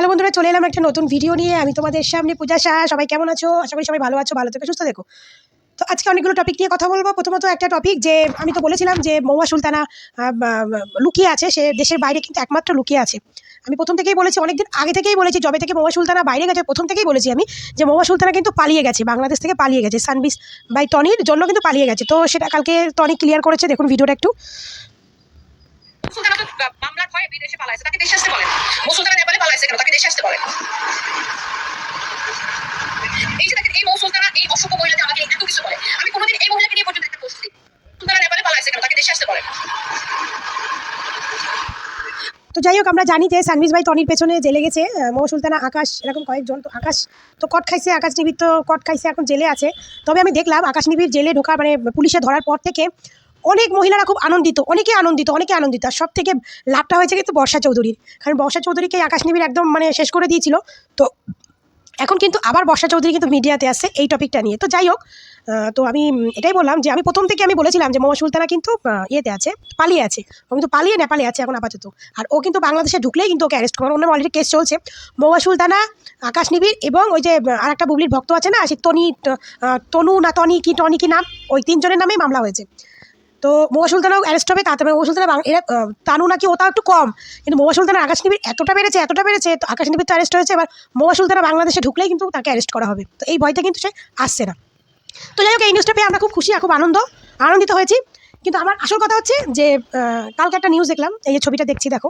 Hello বন্ধুরা, চলে এলাম একটা নতুন ভিডিও নিয়ে। আমি তোমাদের সামনে পূজা সাহা সবাই কেমন আছো? আশা করি সবাই ভালো আছো, ভালো থেকে, সুস্থ দেখো তো আজকে অনেকগুলো টপিক নিয়ে কথা বলব। প্রথমত একটা টপিক যে আমি তো বলেছিলাম যে মৌয়া সুলতানা লুকিয়ে আছে। সে দেশের বাইরে কিন্তু একমাত্র লুকিয়ে আছে। আমি প্রথম থেকেই বলেছি, অনেকদিন আগে থেকেই বলেছি, যবে থেকে মৌয়া সুলতানা বাইরে গেছে, প্রথম থেকেই বলেছি আমি যে মৌয়া সুলতানা কিন্তু পালিয়ে গেছে, বাংলাদেশ থেকে পালিয়ে গেছে, সানবিস বাই টনির জন্য কিন্তু পালিয়ে গেছে। তো সেটা কালকে টনি ক্লিয়ার করেছে। দেখুন ভিডিওটা একটু। সুলতানা তো মামলার ভয়ে বিদেশে পালাইছে, তাকে দেশে আসতে মুসুলতানা নেপালে পালাইছে কেন? তাকে দেশে আসতে এই যে দেখেন, এই এই অসভ্য আমাকে এত কিছু বলে। আমি কোনোদিন এই মহিলাকে নিয়ে পর্যন্ত একটা পোস্ট দিই সুলতানা নেপালে পালাইছে কেন? তাকে দেশে আসতে তো যাই হোক, আমরা জানি যে সানভিজ ভাই টনির পেছনে জেলে গেছে। মৌ সুলতানা, আকাশ, এরকম কয়েকজন তো আকাশ তো কট খাইছে, আকাশ নিবির তো কট খাইছে, এখন জেলে আছে। তবে আমি দেখলাম আকাশ নিবির জেলে ঢোকা মানে পুলিশে ধরার পর থেকে অনেক মহিলারা খুব আনন্দিত অনেকে আনন্দিত অনেকে আনন্দিত। আর সব থেকে লাভটা হয়েছে কিন্তু বর্ষা চৌধুরীর। কারণ বর্ষা চৌধুরীকে আকাশ নিবির একদম মানে শেষ করে দিয়েছিল। তো এখন কিন্তু আবার বর্ষা চৌধুরী কিন্তু মিডিয়াতে আসছে এই টপিকটা নিয়ে। তো যাই হোক তো আমি এটাই বললাম যে আমি প্রথম থেকে আমি বলেছিলাম যে মৌয়া সুলতানা কিন্তু ইয়েতে আছে, পালিয়ে আছে। ও কিন্তু পালিয়ে নেপালে আছে এখন আপাতত। আর ও কিন্তু বাংলাদেশে ঢুকলেই কিন্তু ওকে অ্যারেস্ট করার অন্য অলরেডি কেস চলছে। মৌয়া সুলতানা, আকাশ নিবিড় এবং ওই যে আর একটা বুবলির ভক্ত আছে না সে তনি তনু না তনি কি, টনি কি নাম, ওই তিনজনের নামেই মামলা হয়েছে। তো মৌয়া সুলতানাও অ্যারেস্ট হবে, তাতে মৌয়া সুলতানা বাং- এরা তানু নাকি ওটাও একটু কম। কিন্তু মৌয়া সুলতানা আকাশ নিবিড় এতটা বেড়েছে এতটা বেড়েছে তো আকাশ নিবিড় তো অ্যারেস্ট হয়েছে, এবার মৌয়া সুলতানা বাংলাদেশে ঢুকলেই কিন্তু তাকে অ্যারেস্ট করা হবে। তো এই ভয়টা কিন্তু সে আসছে না। তো যাই হোক, এই নিউজটা পেয়ে আমরা খুব খুশি খুব আনন্দ, আনন্দিত হয়েছি। কিন্তু আমার আসল কথা হচ্ছে যে কালকে একটা নিউজ দেখলাম, এই যে ছবিটা দেখছি, দেখো।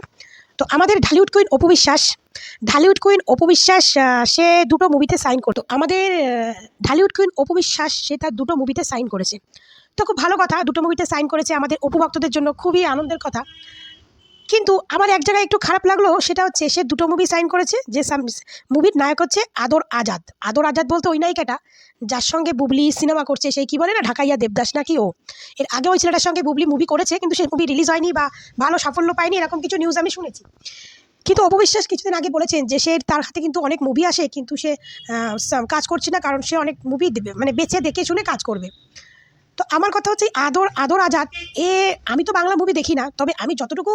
তো আমাদের ঢালিউড কুইন অপু বিশ্বাস, ঢালিউড কুইন অপু বিশ্বাস সে দুটো মুভিতে সাইন করতো। আমাদের ঢালিউড কুইন অপু বিশ্বাস, সে তার দুটো মুভিতে সাইন করেছে। তো খুব ভালো কথা। দুটো মুভিতে সাইন করেছে আমাদের অপু ভক্তদের জন্য। খুবই আনন্দের কথা। কিন্তু আমার এক জায়গায় একটু খারাপ লাগল, সেটা হচ্ছে সে দুটো মুভি সাইন করেছে, যে মুভির নায়ক হচ্ছে আদর আজাদ। আদর আজাদ বলতে ওই নায়িকাটা, যার সঙ্গে বুবলি সিনেমা করছে, সেই কি বলে না, ঢাকাইয়া দেবদাস নাকি ও। এর আগে ওই ছেলেটার সঙ্গে বুবলি মুভি করেছে, কিন্তু সেই মুভি রিলিজ হয়নি বা ভালো সাফল্য পায়নি, এরকম কিছু নিউজ আমি শুনেছি। কিন্তু অপবিশ্বাস কিছুদিন আগে বলেছেন যে সে তার হাতে কিন্তু অনেক মুভি আসে, কিন্তু সে কাজ করছে না, কারণ সে অনেক মুভি দেবে মানে বেছে দেখে শুনে কাজ করবে। তো আমার কথা হচ্ছে আদর আদর আজাদ। এ, আমি তো বাংলা মুভি দেখি না, তবে আমি যতটুকু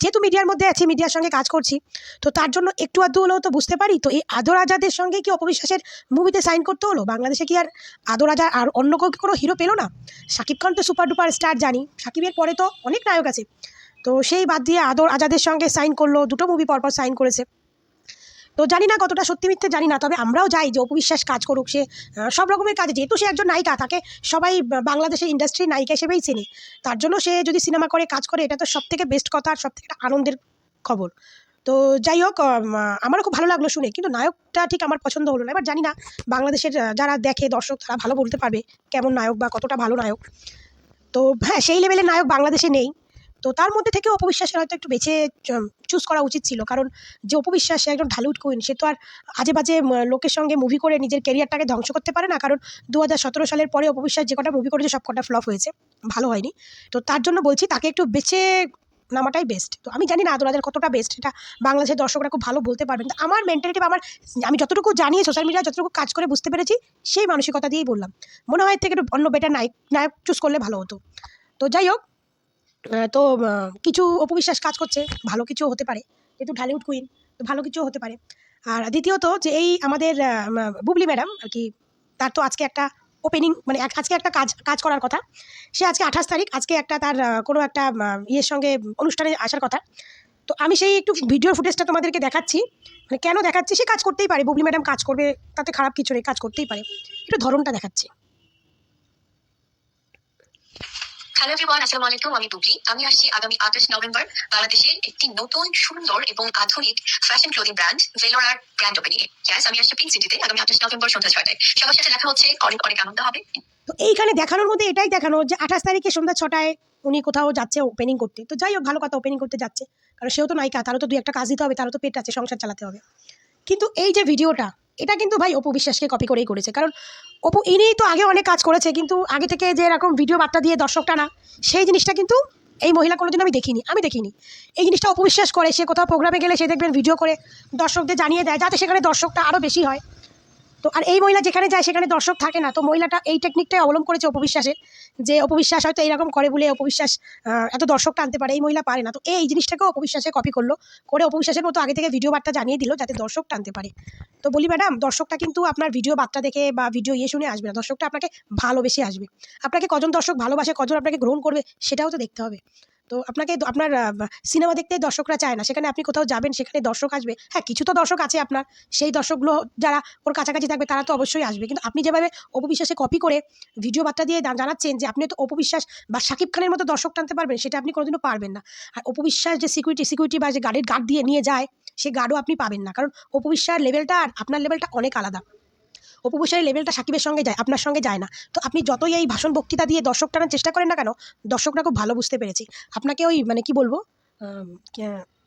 যেহেতু মিডিয়ার মধ্যে আছি মিডিয়ার সঙ্গে কাজ করছি, তো তার জন্য একটু আধটু হলেও তো বুঝতে পারি, তো এই আদর আজাদের সঙ্গে কি অপবিশ্বাসের মুভিতে সাইন করতে হলো? বাংলাদেশে কি আর আদর আজাদ আর অন্য কেউ কোনো হিরো পেল না? শাকিব খান তো সুপার ডুপার স্টার জানি শাকিবের পরে তো অনেক নায়ক আছে। তো সেই বাদ দিয়ে আদর আজাদের সঙ্গে সাইন করল, দুটো মুভি পরপর সাইন করেছে। তো জানি না কতটা সত্যি মিথ্যে জানি না তবে আমরাও যাই যে অপবিশ্বাস কাজ করুক সে সব রকমের কাজে। যেহেতু সে একজন নায়িকা তাকে সবাই বাংলাদেশের ইন্ডাস্ট্রির নায়িকা হিসেবেই চিনি। তার জন্য সে যদি সিনেমা করে কাজ করে এটা তো সব থেকে বেস্ট কথা আর সব থেকে আনন্দের খবর। তো যাই হোক আম, আমারও খুব ভালো লাগল শুনে কিন্তু নায়কটা ঠিক আমার পছন্দ হলো না। এবার জানি না বাংলাদেশের যারা দেখে দর্শক তারা ভালো বলতে পারবে কেমন নায়ক বা কতটা ভালো নায়ক। তো হ্যাঁ সেই লেভেলের নায়ক বাংলাদেশে নেই। তো তার মধ্যে থেকে অপবিশ্বাসের হয়তো একটু বেছে চুজ করা উচিত ছিল। কারণ যে অপবিশ্বাস সে একজন ঢালিউড কুইন সে তো আর আজে বাজে লোকের সঙ্গে মুভি করে নিজের ক্যারিয়ারটাকে ধ্বংস করতে পারে না। কারণ দু হাজার সতেরো সালের পরে অপবিশ্বাস যে কটা মুভি করেছে সব কটা ফ্লপ হয়েছে। ভালো হয়নি। তো তার জন্য বলছি, তাকে একটু বেছে নামাটাই বেস্ট তো আমি জানি না আদরাদের কতটা বেস্ট এটা বাংলাদেশের দর্শকরা খুব ভালো বলতে পারবেন। তো আমার মেন্টালিটি আমার, আমি যতটুকু জানি সোশ্যাল মিডিয়া যতটুকু কাজ করে বুঝতে পেরেছি, সেই মানসিকতা দিয়েই বললাম। মনে হয় থেকে একটু অন্য বেটার নায়ক নায়ক চুজ করলে ভালো হতো। তো যাই হোক তো কিছু অপবিশ্বাস কাজ করছে, ভালো কিছু হতে পারে, যেহেতু ঢালিউড কুইন তো ভালো কিছু হতে পারে। আর দ্বিতীয়ত যে এই আমাদের বুবলি ম্যাডাম আর কি, তার তো আজকে একটা ওপেনিং মানে আজকে একটা কাজ কাজ করার কথা। সে আজকে আঠাশ তারিখ, আজকে একটা তার কোনো একটা ইয়ের সঙ্গে অনুষ্ঠানে আসার কথা। তো আমি সেই একটু ভিডিও ফুটেজটা তোমাদেরকে দেখাচ্ছি। মানে কেন দেখাচ্ছি, সে কাজ করতেই পারে, বুবলি ম্যাডাম কাজ করবে, তাতে খারাপ কিছু নেই, কাজ করতেই পারে। একটু ধরনটা দেখাচ্ছি। হ্যালো এভরিওয়ান আসসালামু আলাইকুম আমি বুবলি। আমি আসছি আগামী নভেম্বর বাংলাদেশের একটি নতুন, সুন্দর এবং আধুনিক ফ্যাশন ক্লোদিং ব্র্যান্ড ভেলোরার ব্র্যান্ড ওপেনিং আমি আসছি পিঙ্ক সিটিতে আগামী নভেম্বর সন্ধ্যা ছয়টায়। সবার সাথে দেখা হচ্ছে, অনেক অনেক আনন্দ হবে। তো এইখানে দেখানোর মধ্যে এটাই দেখানো যে আঠাশ তারিখে সন্ধ্যা ছটায় উনি কোথাও যাচ্ছে ওপেনিং করতে। তো যাই হোক, ভালো কথা ওপেনিং করতে যাচ্ছে। কারণ সেও তো নায়িকা, তারও তো একটা কাজ দিতে হবে, তারও তো পেট আছে, সংসার চালাতে হবে। কিন্তু এই যে ভিডিওটা এটা কিন্তু ভাই অপু বিশ্বাসকে কপি করেই করেছে। কারণ অপু ইনিই তো আগে অনেক কাজ করেছে, কিন্তু আগে থেকে যে এরকম ভিডিও বার্তা দিয়ে দর্শকটা না, সেই জিনিসটা কিন্তু এই মহিলা কোনোদিন আমি দেখিনি আমি দেখিনি। এই জিনিসটা অপবিশ্বাস করে, সে কোথাও প্রোগ্রামে গেলে সে দেখবেন ভিডিও করে, দর্শকদের জানিয়ে দেয়, যাতে সেখানে দর্শকটা আরও বেশি হয়। তো আর এই মহিলা যেখানে যায়, সেখানে দর্শক থাকে না। তো মহিলাটা এই টেকনিকটাই অবলম্বন করেছে অপবিশ্বাসের, যে অপবিশ্বাস হয়তো এইরকম করে বলে অপবিশ্বাস এত দর্শক টানতে পারে, এই মহিলা পারে না। তো এই জিনিসটাকেও অপবিশ্বাসে কপি করল, করে অপবিশ্বাসের মতো আগে থেকে ভিডিও বার্তা জানিয়ে দিল যাতে দর্শক টানতে পারে। তো বলি, ম্যাডাম, দর্শকটা কিন্তু আপনার ভিডিও বার্তা দেখে বা ভিডিও ইয়ে শুনে আসবে না। দর্শকটা আপনাকে ভালোবেসে আসবে। আপনাকে কজন দর্শক ভালোবাসে, কজন আপনাকে গ্রহণ করবে, সেটাও তো দেখতে হবে। তো আপনাকে আপনার সিনেমা দেখতে দর্শকরা চায় না। সেখানে আপনি কোথাও যাবেন, সেখানে দর্শক আসবে। হ্যাঁ কিছু তো দর্শক আছে আপনার। সেই দর্শকগুলো যারা ওর কাছাকাছি থাকবে, তারা তো অবশ্যই আসবে। কিন্তু আপনি যেভাবে অপবিশ্বাসে কপি করে ভিডিও বার্তা দিয়ে জানাচ্ছেন যে আপনি তো অপবিশ্বাস বা শাকিব খানের মতো দর্শক টানতে পারবেন, সেটা আপনি কোনোদিনও পারবেন না। আর অপবিশ্বাস যে সিকিউরিটি সিকিউরিটি বা যে গাড়ির গার্ড দিয়ে নিয়ে যায়, সে গার্ডও আপনি পাবেন না। কারণ অপবিশ্বাস লেভেলটা আর আপনার লেভেলটা অনেক আলাদা। অপবিশ্বাসের লেভেলটা সাকিবের সঙ্গে যায়, আপনার সঙ্গে যায় না। তো আপনি যতই এই ভাষণ বক্তৃতা দিয়ে দর্শক টানার চেষ্টা করেন না কেন, দর্শকরা খুব ভালো বুঝতে পেরেছি। আপনাকে ওই মানে কি বলব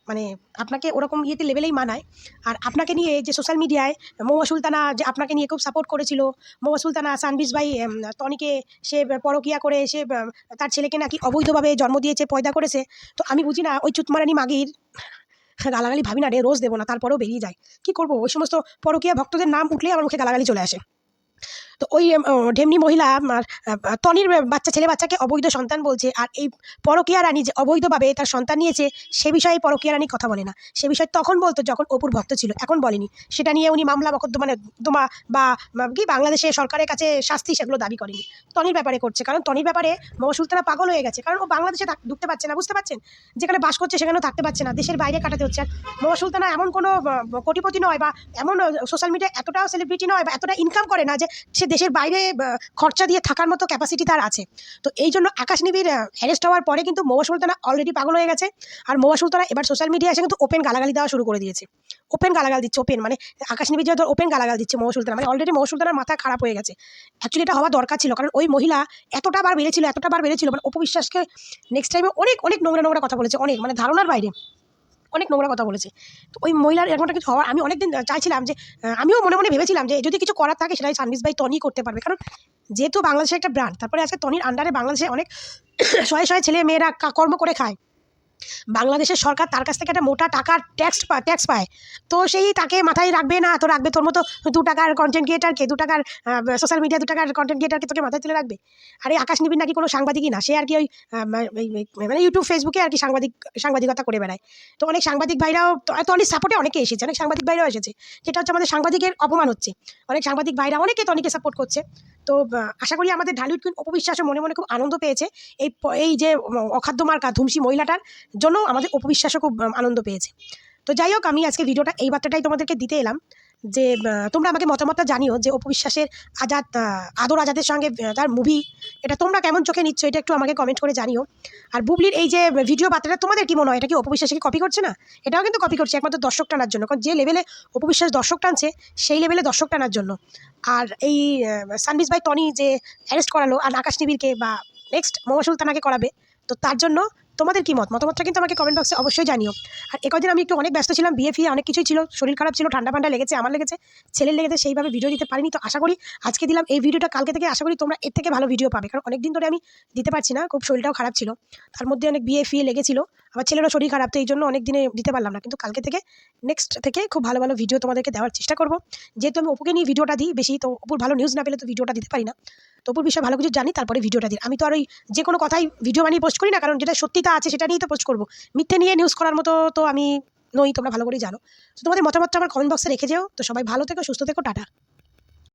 মানে আপনাকে ওরকম ইয়েতে লেভেলেই মানায়। আর আপনাকে নিয়ে যে সোশ্যাল মিডিয়ায় মৌয়া সুলতানা যে আপনাকে নিয়ে খুব সাপোর্ট করেছিল, মৌয়া সুলতানা, সানবিজ ভাই তনিকে সে পরকিয়া করে, সে তার ছেলেকে নাকি অবৈধভাবে জন্ম দিয়েছে, পয়দা করেছে। তো আমি বুঝি না, ওই চুতমারানি মাগির গালাগালি ভাবি না রে, রোজ দেবো না, তারপরেও বেরিয়ে যায় কি করব? ওই সমস্ত পরকীয়া ভক্তদের নাম উঠলেই আমার মুখে গালাগালি চলে আসে। তো ওই ঢেমনি মহিলা তনির বাচ্চা, ছেলে বাচ্চাকে অবৈধ সন্তান বলছে। আর এই পরকীয়া রানী যে অবৈধভাবে তার সন্তান নিয়েছে, সে বিষয়ে পরকীয়া রানী কথা বলে না। সে বিষয়ে তখন বলতো যখন অপুর ভক্ত ছিল, এখন বলেনি। সেটা নিয়ে উনি মামলা মকদ্দমা দমা বা কি বাংলাদেশে সরকারের কাছে শাস্তি সেগুলো দাবি করেনি। তনির ব্যাপারে করছে, কারণ তনির ব্যাপারে মহা সুলতানা পাগল হয়ে গেছে। কারণ ও বাংলাদেশে ঢুকতে পারছে না, বুঝতে পারছেন? যেখানে বাস করছে সেখানেও থাকতে পারছে না, দেশের বাইরে কাটাতে হচ্ছে। আর মহা সুলতানা এমন কোনো কোটিপতি নয় বা এমন সোশ্যাল মিডিয়া এতটাও সেলিব্রিটি নয় বা এতটা ইনকাম করে না যে সে দেশের বাইরে খরচা দিয়ে থাকার মতো ক্যাপাসিটি তার আছে। তো এই জন্য আকাশ নিবির অ্যারেস্ট হওয়ার পরে কিন্তু মৌয়া সুলতানা অলরেডি পাগল হয়ে গেছে। আর মৌয়া সুলতানা এবার সোশ্যাল মিডিয়া এসে কিন্তু ওপেন গালাগালি দেওয়া শুরু করে দিয়েছে। ওপেন গালাগাল দিচ্ছে ওপেন মানে আকাশ নিবির যে ওপেন গালাগাল দিচ্ছে মৌয়া সুলতানা মানে অলরেডি মৌয়া সুলতানার মাথা খারাপ হয়ে গেছে। অ্যাকচুয়ালি এটা হওয়া দরকার ছিল, কারণ ওই মহিলা এতটা বার বেড়েছিল, এতটা বার বেড়েছিল মানে অপবিশ্বাসকে নেক্সট টাইমে অনেক অনেক নোংরা নোংরা কথা বলেছে, অনেক মানে ধারণার বাইরে। অনেক নোংরা কথা বলেছে। তো ওই মহিলার এরকমটা কিছু হওয়ার আমি অনেকদিন চাইছিলাম যে আমিও মনে মনে ভেবেছিলাম যে, যদি কিছু করার থাকে সেটাই সার্ভিস ভাই টনি করতে পারবে। কারণ যেহেতু বাংলাদেশের একটা ব্র্যান্ড তারপরে আজকে টনির আন্ডারে বাংলাদেশে অনেক শয়ে শয়ে ছেলে মেয়েরা কর্ম করে খায়। বাংলাদেশের সরকার তার কাছ থেকে একটা মোটা টাকার ট্যাক্স ট্যাক্স পায়। তো সেই তাকে মাথায় রাখবে না, তো রাখবে তোর মতো দু টাকার কন্টেন্ট ক্রিয়েটারকে দু টাকার সোশ্যাল মিডিয়া দু টাকার কন্টেন্ট ক্রিয়েটারকে তোকে মাথায় তুলে রাখবে? আর এই আকাশ নিবিন নাকি কোনো সাংবাদিকই না, সে আর কি ওই মানে ইউটিউব ফেসবুকে আর কি সাংবাদিক, সাংবাদিকতা করে বেড়ায়। তো অনেক সাংবাদিক ভাইরাও, তো অনেক সাপোর্টে অনেকে এসেছে, অনেক সাংবাদিক ভাইরাও এসেছে। যেটা হচ্ছে আমাদের সাংবাদিকের অপমান হচ্ছে। অনেক সাংবাদিক ভাইরা অনেকে তো অনেকে সাপোর্ট করছে। তো আশা করি আমাদের ঢালিউড কুইন অপবিশ্বাসও মনে মনে খুব আনন্দ পেয়েছে। এই এই যে অখাদ্য মার্কা ধুমসি মহিলাটার জন্য আমাদের অপবিশ্বাসও খুব আনন্দ পেয়েছে। তো যাই হোক, আমি আজকে ভিডিওটা এই বার্তাটাই তোমাদেরকে দিতে এলাম। যে তোমরা আমাকে মতামতটা জানিও যে অপবিশ্বাসের আজাদ আদর আজাদের সঙ্গে তার মুভি এটা তোমরা কেমন চোখে নিচ্ছ এটা একটু আমাকে কমেন্ট করে জানিও। আর বুবলির এই যে ভিডিও বার্তাটা তোমাদের কি মনে হয়? এটা কি অপবিশ্বাসকে কপি করছে না? এটাও কিন্তু কপি করছে, একমাত্র দর্শক টানার জন্য। কারণ যে লেভেলে অপবিশ্বাস দর্শক টানছে, সেই লেভেলে দর্শক টানার জন্য। আর এই সানবিজ ভাই টনি যে অ্যারেস্ট করালো, আর আকাশ নিবিরকে বা নেক্সট মোমা সুলতানাকে করাবে, তো তার জন্য তোমাদের কী মত? মতামতটা কিন্তু আমাকে কমেন্ট বক্সে অবশ্যই জানিও। আর এ কদিন আমি একটু অনেক ব্যস্ত ছিলাম, বিয়ে ফিয়ে অনেক কিছুই ছিল, শরীর খারাপ ছিল, ঠান্ডা ফান্ডা লেগেছে, আমার লেগেছে, ছেলের লেগেছে, সেইভাবে ভিডিও দিতে পারিনি। তো আশা করি আজকে দিলাম, এই ভিডিওটা কালকে থেকে আশা করি তোমরা এর থেকে ভালো ভিডিও পাবে। কারণ অনেক দিন ধরে আমি দিতে পারছি না, খুব শরীরটাও খারাপ ছিল। তার মধ্যে অনেক বিয়ে ফিয়ে লেগেছিল। আমার ছেলেরও শরীর খারাপ, তো এই জন্য অনেক দিনে দিতে পারলাম না। কিন্তু কালকে থেকে নেক্সট থেকে খুব ভালো ভালো ভিডিও তোমাদেরকে দেওয়ার চেষ্টা করব। যেহেতু আমি অপুকে নিয়ে ভিডিওটা দিই বেশি, তো অপুর ভালো নিউজ না পেলে তো ভিডিওটা দিতে পারি না। তো অপুর বিষয়ে ভালো কিছু জানি, তারপরে ভিডিওটা দিই। আমি তো আর ওই যে কোনো কথাই ভিডিও বানিয়ে পোস্ট করি না, কারণ যেটা সত্যিটা আছে সেটা নিয়েই তো পোস্ট করব। মিথ্যে নিয়ে নিউজ করার মতো তো আমি নই, তোমরা ভালো করেই জানো। তো তোমাদের মতামতটা আমার কমেন্ট বক্সে রেখে যাও। তো সবাই ভালো থেকো, সুস্থ থেকো, টাটা।